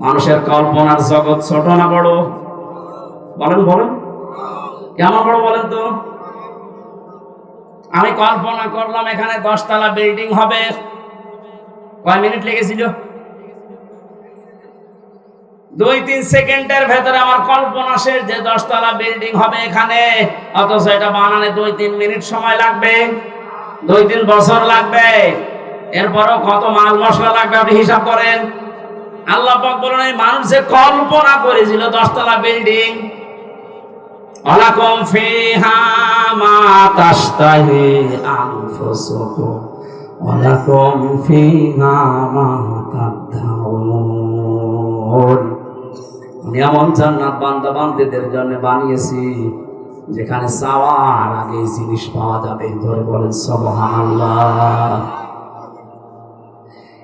মানুষের কল্পনার জগৎ ছোট না বড়? বলেন বলেন। কেমন বড় বলেন তো? আমি কল্পনা করলাম এখানে দশতলা বিল্ডিং হবে। কয় মিনিট লেগেছিল? দুই তিন সেকেন্ডের ভেতরে আমার কল্পনা শেষ যে দশতলা বিল্ডিং হবে এখানে। অথচ এটা বানানে দুই তিন মিনিট সময় লাগবে। দুই তিন বছর লাগবে। এরপরও কত মাল মশলা লাগবে, আপনি হিসাব করেন। আল্লাহ পাক বলেন, এই মানুষ কল্পনা করেছিল দশতলা বিল্ডিং, ওয়ালাকুম ফিহা মা তাশতাহি আনফুসুকুম, ওয়ালাকুম ফিহা মা তাদদাউন। আমি এমন জান্নাত বান্দা বান্দীদের জন্য বানিয়েছি, যেখানে চাওয়ার আগে জিনিস পাওয়া যাবে। ধরে বলেন, সুবহানাল্লাহ।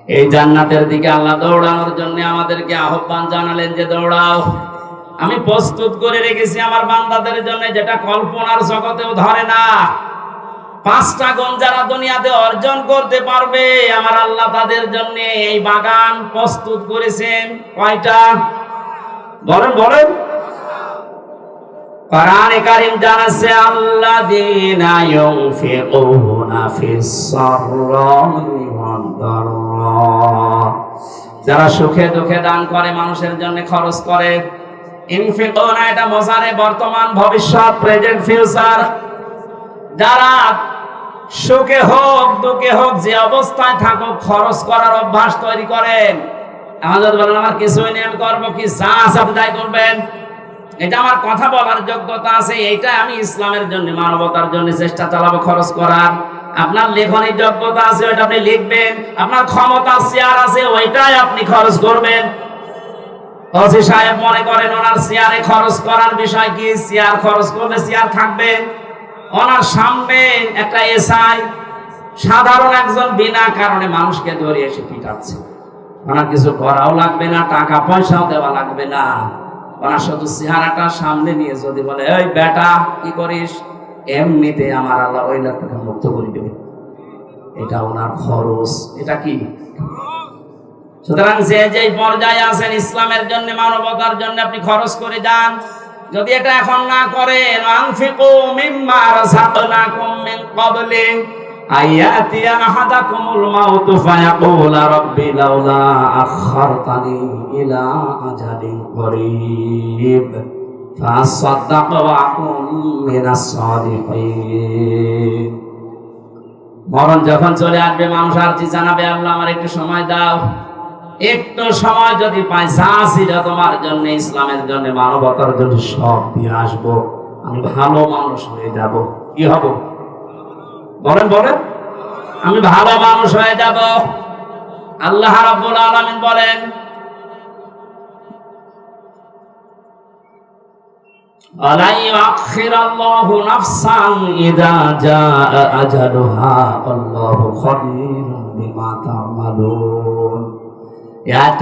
এই জান্নাতের দিকে আল্লাহ দৌড়ানোর জন্য আমাদেরকে আহ্বান জানালেন যে দৌড়াও। আমি প্রস্তুত করে রেখেছি আমার বান্দাদের জন্য, যেটা কল্পনার জগতেও ধরে না। পাঁচটা গুণ যারা দুনিয়াতে অর্জন করতে পারবে, আমার আল্লাহ তাদের জন্য এই বাগান প্রস্তুত করেছেন। কয়টা? বলেন বলেন। কোরআনে কারীম জানাচ্ছে, আল্লাযীনা ইউনফিকুনা ফিস সাররাই ওয়াদ দাররা যারা সুখে দুঃখে দান করে, মানুষের জন্য খরচ করে। এটা মজারে বর্তমান ভবিষ্যৎ প্রেজেন্ট ফিউচার যারা সুখে হোক, দুঃখে হোক, যে অবস্থায় থাকুক, খরচ করার অভ্যাস তৈরি করেন। আমাদের বলেন, আমার কিছুই নেই, আমি করব কি? যা করবেন। এটা আমার কথা বলার যোগ্যতা আছে এইটা আমি ইসলামের জন্য, মানবতার জন্য চেষ্টা চালাবো খরচ করার। আপনার লেখনের যোগ্যতা আছে, ওইটা আপনি লিখবেন। আপনার ক্ষমতা শেয়ার আছে, ওইটাই আপনি খরচ করবেন। ওসি সাহেব মনে করেন, ওনার খরচ করার বিষয় কি? খরচ করলে থাকবে। ওনার সামনে একটা এসআই, সাধারণ একজন বিনা কারণে মানুষকে ধরে এসে পিটাচ্ছে। ওনার কিছু করাও লাগবে না, টাকা পয়সাও দেওয়া লাগবে না। ওনার শুধু চেহারাটা সামনে নিয়ে যদি বলে ওই বেটা, কি করিস? এমনিতে আমার আল্লাহ ওই লোকটাকে মুক্ত করে দেবে। এটা ওনার খরচ। এটা কি? সুতরাং যে যে পর্যায়ে আছেন ইসলামের জন্য, মানবতার জন্য আপনি খরচ করে যান। যদি এটা এখন না করেন, আনফিকু মিম্মা রাযাকনাকুম মিন ক্বাবলি আয়াতি আহাদাকুমুল মাউত ফায়াকুলা রাব্বি লাউলা ইলা আজালিন করিব। সাদিকিন। মরণ যখন চলে আসবে মানুষ আর জি জানাবে, আল্লাহ আমার একটু সময় দাও। একটু সময় যদি পাই, যা তোমার জন্য, ইসলামের জন্য, মানবতার জন্য, সব দিয়ে আসব। আমি ভালো মানুষ হয়ে যাব। কি হব? বলেন বলেন। আমি ভালো মানুষ হয়ে যাব। আল্লাহ রাব্বুল আলামিন বলেন আলাই আখির ইদা জাআ আজালুহা, আল্লাহু খাবীরুম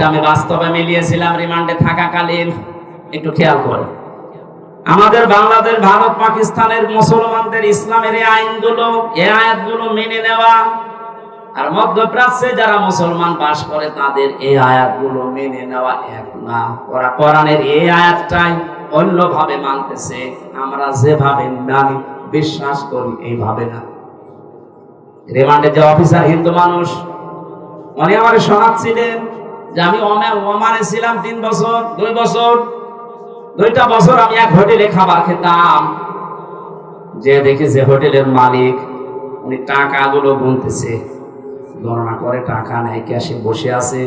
আমি বাস্তবে মিলিয়েছিলাম, রিমান্ডে থাকাকালীন। একটু খেয়াল কর। আমাদের বাংলাদেশ, ভারত, পাকিস্তানের মুসলমানদের ইসলামের এই আইনগুলো এ আয়াতগুলো মেনে নেওয়া আর মধ্যপ্রাচ্যে যারা মুসলমান বাস করে, তাদের এই আয়াতগুলো মেনে নেওয়া এক না। ওরা কোরআনের এই আয়াতটাই অন্যভাবে মানতেছে, আমরা যেভাবে মানি, বিশ্বাস করি এইভাবে না। রিমান্ডে যে অফিসার হিন্দু মানুষ, উনি আমার শোনাচ্ছিলেন যে আমি ওমা- ওমানে ছিলাম তিন বছর, দুই বছর, দুইটা বছর আমি এক হোটেলে খাবার খেতাম। যে দেখি যে হোটেলের মালিক, উনি টাকাগুলো গুনতেছে। গণনা করে, টাকা নেয় ক্যাশে বসে আছে।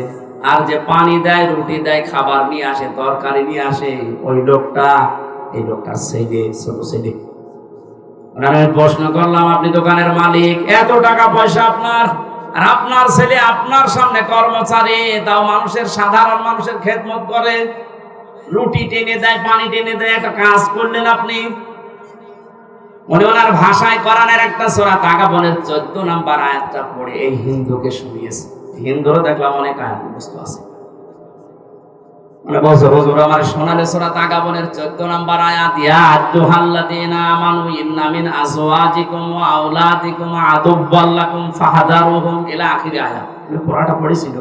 আর যে পানি দেয়, রুটি দেয়, খাবার নিয়ে আসে, তরকারি নিয়ে আসে, ওই লোকটা, এই লোকটা ছেলে, ছোট ছেলে। আমি প্রশ্ন করলাম, আপনি দোকানের মালিক, এত টাকা পয়সা আপনার? আর আপনার ছেলে আপনার সামনে কর্মচারী, তাও মানুষের, সাধারণ মানুষের খেদমত করে? রুটি টেনে দেয়, পানি টেনে দেয়, একটা কাজ করলেন আপনি? উনি ওনার ভাষায় কোরআনের একটা সোরা তাগাবনের চোদ্দ নাম্বার আয়াতটা পড়ে এই হিন্দুকে শুনিয়েছে। হিন্দুরও দেখলাম অনেক আয়াত মুখস্থ আছে। হুজুর, আমার সোনালে চোদ্দ নাম্বার আয়াত, ইয়া আইয়ুহাল্লাযীনা আমানু ইন্না মিন আজওয়াজিকুম ওয়া আওলাদিকুম আদুব্বাল্লাকুম ফাহাদারুহুম ইলা আখির আয়াত। পড়াটা পড়েছিল।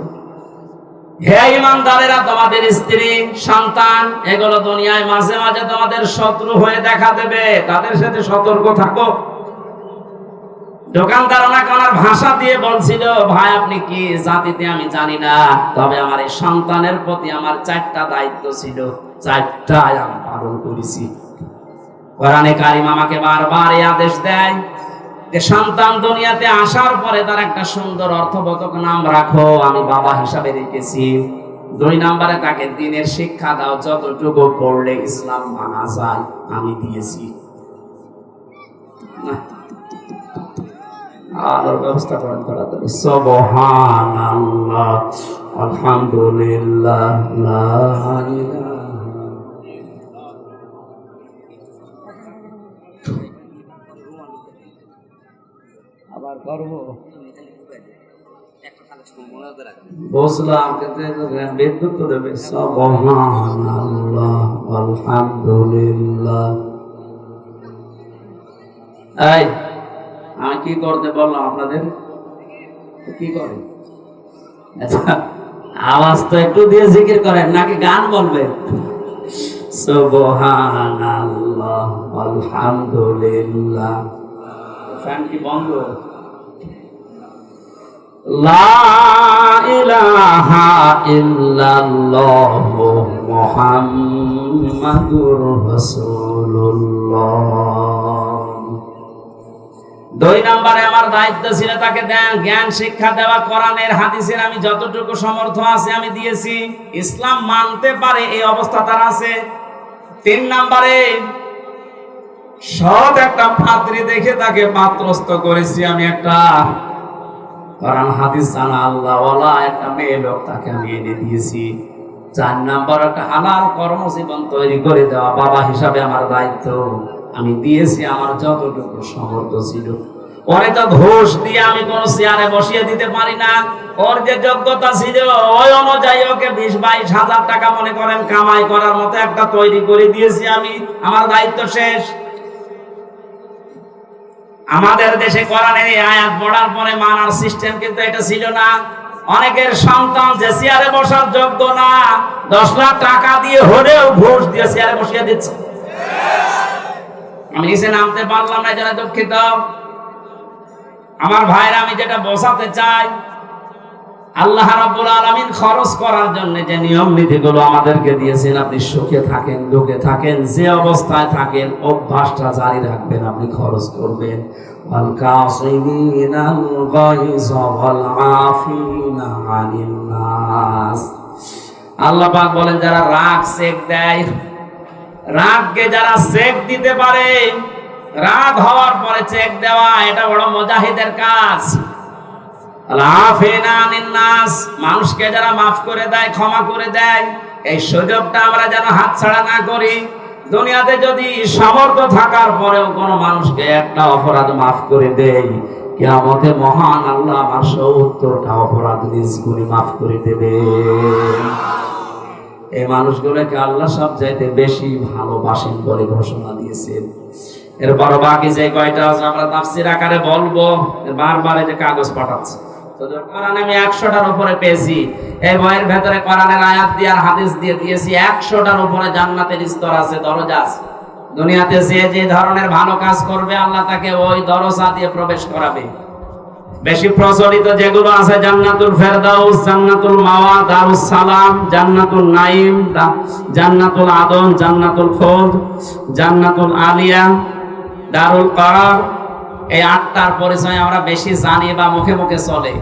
হে ইমানদারেরা, তোমাদের স্ত্রী, সন্তান, এগুলো দুনিয়ায় মাঝে মাঝে তোমাদের শত্রু হয়ে দেখা দেবে। তাদের সাথে সতর্ক থাকো। দোকানদার ওনাকে ওনার ভাষা দিয়ে বলছিল, ভাই, আপনি কি জাতিতে আমি জানি না, তবে আমার এই সন্তানের প্রতি আমার চারটা দায়িত্ব ছিল। চারটাই আমি পালন করেছি। কোরআনে কারিম আমাকে বারবার এই আদেশ দেয়। যে সন্তান দুনিয়াতে আসার পরে তার একটা সুন্দর অর্থবোধক নাম রাখো, আমি বাবা হিসাবে রেখেছি। দুই নম্বরে তাকে দিনের শিক্ষা দাও, যতটুকু পড়লে ইসলাম মানা যায়, আমি দিয়েছি। আলোর ব্যবস্থা করেন তাড়াতাড়ি সুবহানাল্লাহ, আলহামদুলিল্লাহ বিদ্যুৎ দেবে। আলহামদুলিল্লাহ। এই, আমি কি করতে বললাম আপনাদের? কি করে? আচ্ছা আওয়াজ তো একটু দিয়ে জিকির করেন, নাকি গান বলবেন? আলহামদুলিল্লাহ। ফ্যান কি বন্ধ? লা ইলাহা দুই নম্বরে আমার দায়িত্ব ছিল তাকে দেন, জ্ঞান, শিক্ষা দেওয়া, কোরআনের, হাদিসের, আমি যতটুকু সমর্থ আছে আমি দিয়েছি। ইসলাম মানতে পারে এই অবস্থা তার আছে। তিন নম্বরে, সৎ একটা পাত্রী দেখে তাকে পাত্রস্থ করেছি আমি একটা কোরআন, হাদিস জানা আল্লাহওয়ালা একটা মেয়ে লোক তাকে আমি এনে দিয়েছি। চার নাম্বার, একটা হালাল কর্মজীবন তৈরি করে দেওয়া বাবা হিসাবে আমার দায়িত্ব। আমি দিয়েছি, আমার যতটুকু সমর্থ ছিল। ওরে তো ঘোষ দিয়ে আমি কোন চেয়ারে বসিয়ে দিতে পারি না। ওর যে যোগ্যতা ছিল, ওই অনুযায়ী ওকে বিশ, বাইশ হাজার টাকা মনে করেন কামাই করার মতো একটা তৈরি করে দিয়েছি আমি। আমার দায়িত্ব শেষ। আমাদের দেশে কোরআনের এই আয়াত পড়ার পরে মানার সিস্টেম কিন্তু এটা ছিল না। অনেকের সন্তান যে চেয়ারে বসার যোগ্য না, দশ লাখ টাকা দিয়ে হলেও ঘুষ দিয়ে চেয়ারে বসিয়ে দিচ্ছে। আমি নিচে নামতে পারলাম না যারা দুঃখিত। আমার ভাইরা, আমি যেটা বসাতে চাই আল্লাহ রাব্বুল আলামিন খরচ করার জন্য যে নিয়ম নীতিগুলো আমাদেরকে দিয়েছেন, আপনি সুখে থাকেন, দুঃখে থাকেন, যে অবস্থায় থাকেন, অভ্যাসটা জারি রাখবেন, আপনি খরচ করবেন। ওয়াল কাসিমিনাল গায়জ ওয়াল আফিনা আনিন নাস আল্লাহ পাক বলেন, যারা রাগ সেক দেয়, রাগকে যারা চেক দিতে পারে, রাগ হওয়ার পরে চেক দেওয়া, এটা বড় মুজাহিদের কাজ। মানুষকে যারা মাফ করে দেয়, ক্ষমা করে দেয়, এই সুযোগটা আমরা যেন হাতছাড়া না করি। দুনিয়াতে যদি সামর্থ্য থাকার পরেও কোনো মানুষকে একটা অপরাধ মাফ করে দেয় মহান আল্লাহ আমার সত্তরটা অপরাধ মাফ করে দেবে। এই মানুষগুলোকে আল্লাহ সব চাইতে বেশি ভালোবাসেন বলে ঘোষণা দিয়েছেন। এরপর বাকি যে কয়টা আছে আমরা তাফসির আকারে বলব, বারবার যে কাগজ পাঠাচ্ছে। আমি একশোটার উপরে পেয়েছি। এই বইয়ের ভেতরে কোরআনের আয়াত দিয়ে আর হাদিস দিয়ে দিয়েছি, একশোটার উপরে জান্নাতের স্তর আছে, দরজা দুনিয়াতে যে যে ধরনের ভালো কাজ করবে, আল্লাহ তাকে ওই দরজা দিয়ে প্রবেশ করাবে। বেশি প্রচলিত যেগুলো আছে, জান্নাতুল ফেরদাউস, জান্নাতুল মাওয়া দারুস সালাম জান্নাতুল নাইম জান্নাতুল আদন, জান্নাতুল খোদ জান্নাতুল আলিয়া, দারুল করার এই আটটার পরিচয় আমরা বেশি জানি বা মুখে মুখে চলে।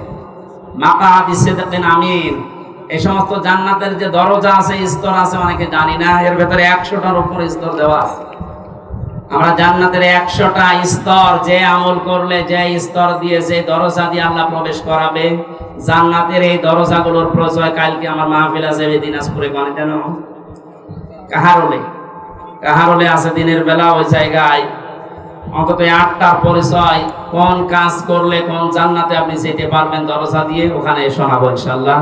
মাতা দিসেদিন আমিন। এই সমস্ত জান্নাতের যে দরজা আছে, স্তর আছে, অনেকে জানি না, এর ভেতরে একশোটার উপর স্তর দেওয়া আছে। আমরা জান্নাতের একশোটা স্তর, যে আমল করলে যে স্তর দিয়ে, যে দরজা দিয়ে আল্লাহ প্রবেশ করাবে, জান্নাতের এই দরজাগুলোর পরিচয় কালকে আমার মাহফিল আছে দিনাজপুরে মানে যেন কাহারলে? কাহারলে আছে দিনের বেলা ওই জায়গায়। অন্তত আটটার পরিচয়, কোন কাজ করলে কোন জান্নাতে আপনি যেতে পারবেন দরজা দিয়ে ওখানে শোনাবো ইনশাল্লাহ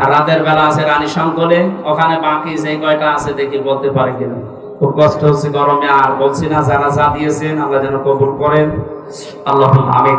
আর রাতের বেলা আছে রানী সংকলে, ওখানে বাকি যে কয়টা আছে দেখি বলতে পারে কিনা। খুব কষ্ট হচ্ছে গরমে, আর বলছি না, যারা যা দিয়েছেন আল্লাহ যেন কবুল করেন। আল্লাহ আমিন।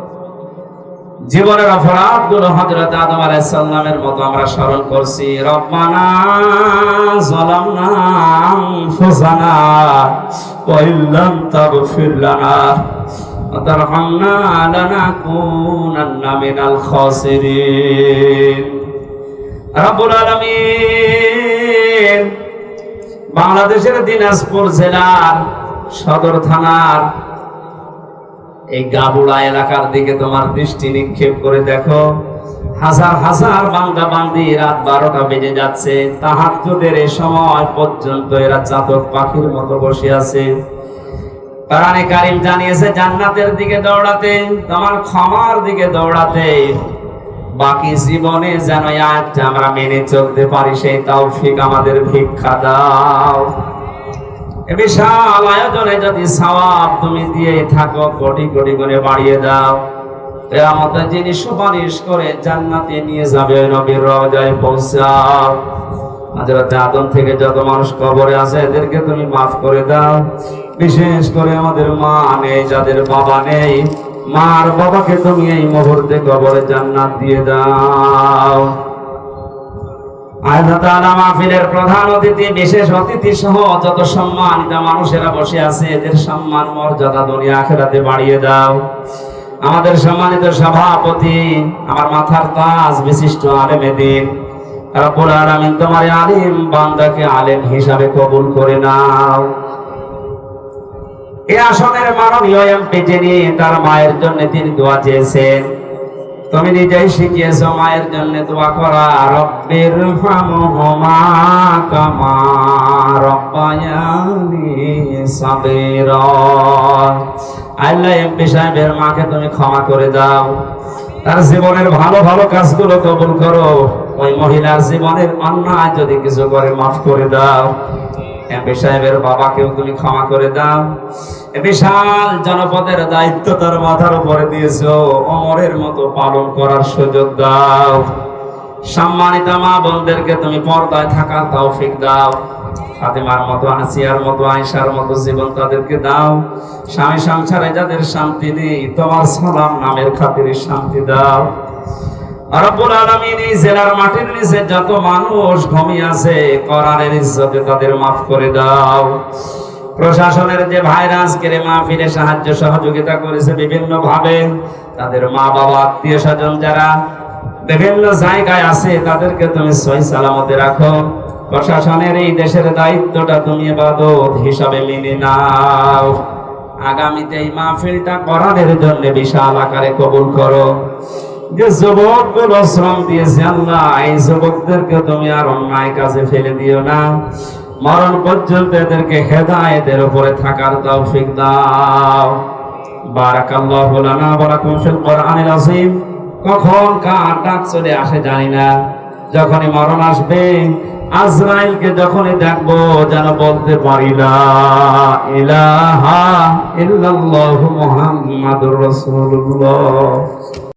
জীবনের অপরাধগুলো হজরত আদম আলাইসাল্লামের মতো আমরা স্মরণ করছি। রব্বানা জালামনা খাসিরিন। রব্বুল আলামিন বাংলাদেশের দিনাজপুর জেলার সদর থানার এই গাবুড়া এলাকার দিকে তোমার দৃষ্টি নিক্ষেপ করে দেখো। হাজার হাজার বান্দা বান্দি রাত বারোটা বেজে যাচ্ছে। তাহার তোদের এই সময় পর্যন্ত এরা চাতক পাখির মতো বসে আছে। কোরআনে কারিম জানিয়েছে, জান্নাতের দিকে দৌড়াতে, তোমার ক্ষমার দিকে দৌড়াতে। বাকি জীবনে যেন আয়াতটা আমরা মেনে চলতে পারি, সেই তৌফিক আমাদের ভিক্ষা দাও। বিশাল আয়োজনে যদি তুমি দিয়ে থাকো, কোটি কোটি করে বাড়িয়ে দাও। আমাদের যিনি সুপারিশ করে জান্নাতে নিয়ে যাবে নবীর পৌঁছাও। আদম থেকে যত মানুষ কবরে আছে এদেরকে তুমি মাফ করে দাও। বিশেষ করে আমাদের মা নেই, যাদের বাবা নেই, মার বাবাকে তুমি এই মুহূর্তে কবরে জান্নাত দিয়ে দাও। আমাদের সম্মানিত সভাপতি, আমার মাথার তাজ বিশিষ্ট আলেমে দিন। রব্বুল আলামিন, তোমার আলিম বান্দাকে আলেম হিসাবে কবুল করে নাও। এই আসনের মাননীয় এমপি যিনি, তার মায়ের জন্য তিনি দোয়া চেয়েছেন। তুমি নিজেই শিখিয়েছো মায়ের জন্য দোয়া করা। রব্বির আল্লাহ এমপি সাহেবের মাকে তুমি ক্ষমা করে দাও। তার জীবনের ভালো ভালো কাজগুলো কবুল করো। ওই মহিলার জীবনের অন্যায় যদি কিছু করে, মাফ করে দাও। এমপি সাহেবের বাবাকেও তুমি ক্ষমা করে দাও। বিশাল জনপদের দায়িত্ব তার মাথার উপরে দিয়েছ। অমরের মতো পালন করার সুযোগ দাও। সম্মানিত মা বোনদেরকে তুমি পর্দায় থাকার তৌফিক দাও। ফাতেমার মতো, আসিয়ার মতো, আয়েশার মতো জীবন তাদেরকে দাও। স্বামী সংসারে যাদের শান্তি নেই, তোমার সালাম নামের খাতিরে শান্তি দাও। রব্বুল আলামিন এই জেলার মাটির নিচে যত মানুষ ঘুমিয়ে আছে, কোরআনের ইজ্জতে তাদের মাফ করে দাও। প্রশাসনের যে ভাইরাস কেড়ে মাহফিলে সাহায্য সহযোগিতা করেছে বিভিন্ন ভাবে তাদের মা বাবা আত্মীয় স্বজন যারা বিভিন্ন জায়গায় আছে, তাদেরকে তুমি সহি সালামতে রাখো। প্রশাসনের এই দেশের দায়িত্বটা তুমি এবাদত হিসাবে মেনে নাও। আগামীতে এই মাহফিলটা করানোর জন্য বিশাল আকারে কবুল করো। যে যুবকগুলো শ্রম দিয়েছে, আল্লাহ, এই যুবকদেরকে তুমি আর অন্যায় কাজে ফেলে দিও না। মরণ পর্যন্ত এদেরকে হেদায়েতের উপরে থাকার তৌফিক দাও। বারাকাল্লাহু কার চলে আসে যখনই মরণ আসবে যখনই দেখব যেন বলতে